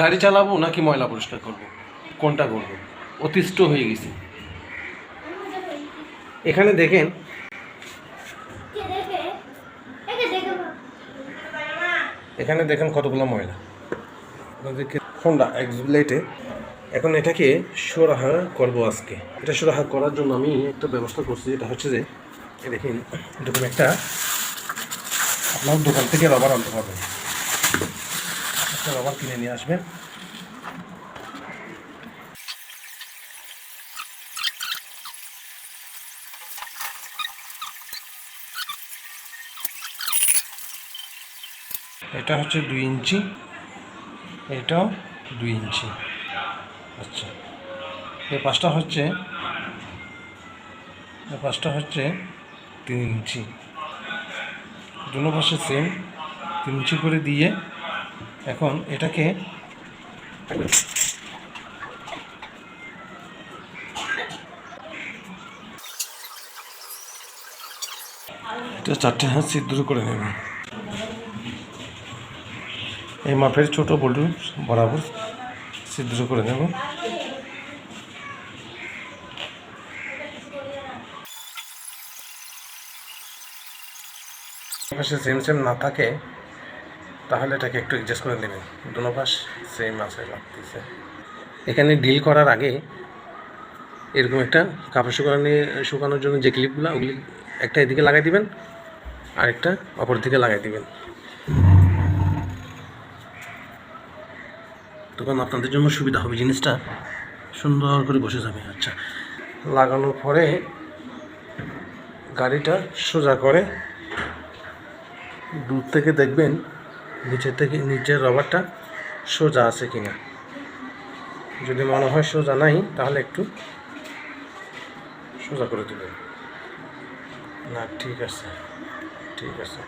গাড়ি চালাবো নাকি ময়লা পরিষ্কার করব? কোনটা করব? অতিষ্ঠ হয়ে গেছি। এখানে দেখেন এখানে দেখেন কতগুলো ময়লা। হোন্ডা এক্সব্লেটে এখন এটাকে সুরাহা করব আজকে। এটা সুরাহা করার জন্য আমি একটা ব্যবস্থা করছি। এটা হচ্ছে যে দেখেন, এরকম একটা আপনার দোকান থেকে রবার আনতে পারবেন একটা রবার কিনে নিয়ে আসবেন এটা হচ্ছে দুই ইঞ্চি। এটাও দুই ইঞ্চি। আচ্ছা। এই পাঁচটা হচ্ছে এই পাঁচটা হচ্ছে তিন ইঞ্চি। দুনো পাশে সেম তিন ইঞ্চি করে দিয়ে এখন এটাকে এটা চারটে হাত ছিদ্র করে নেবে। এই মাপের ছোট বল্টু বরাবর ছিদ্র করে নেব। সেম সেম না থাকে তাহলে এটাকে একটু অ্যাডজাস্ট করে নেবেন। দুনো পাশ সেম আছে লাগতেছে। এখানে ডিল করার আগে এরকম একটা কাপড় শুকানো শুকানোর জন্য যে ক্লিপগুলো ওগুলি একটা এদিকে লাগাই দিবেন আরেকটা অপর দিকে লাগাই দিবেন। তখন আপনাদের জন্য সুবিধা হবে, জিনিসটা সুন্দর করে বসে যাবে। আচ্ছা লাগানোর পরে গাড়িটা সোজা করে দূর থেকে দেখবেন নিচের থেকে নিচের রবারটা সোজা আছে কিনা। যদি মনে হয় সোজা নাই, তাহলে একটু সোজা করে দেবেন না, ঠিক আছে ঠিক আছে।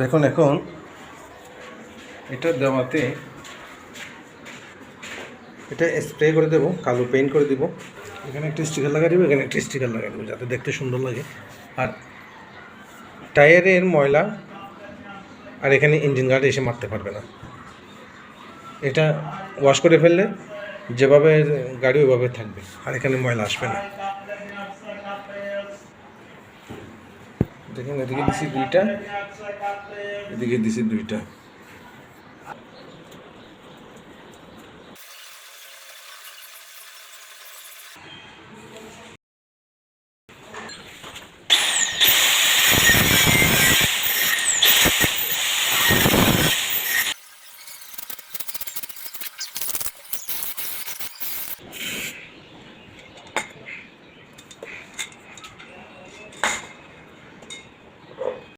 দেখুন, এখন এটা দেওয়াতে এটা স্প্রে করে দেবো, কালো পেইন্ট করে দেবো। এখানে একটা স্টিকার লাগাই দেবো, এখানে একটা স্টিকার লাগাই দেবো, যাতে দেখতে সুন্দর লাগে। আর টায়ারের ময়লা আর এখানে ইঞ্জিন গার্ড এসে মারতে পারবে না। এটা ওয়াশ করে ফেললে যেভাবে গাড়ি ওইভাবে থাকবে, আর এখানে ময়লা আসবে না। দেখুন, এদিকে দিছি দুইটা, এদিকে দিছি দুইটা।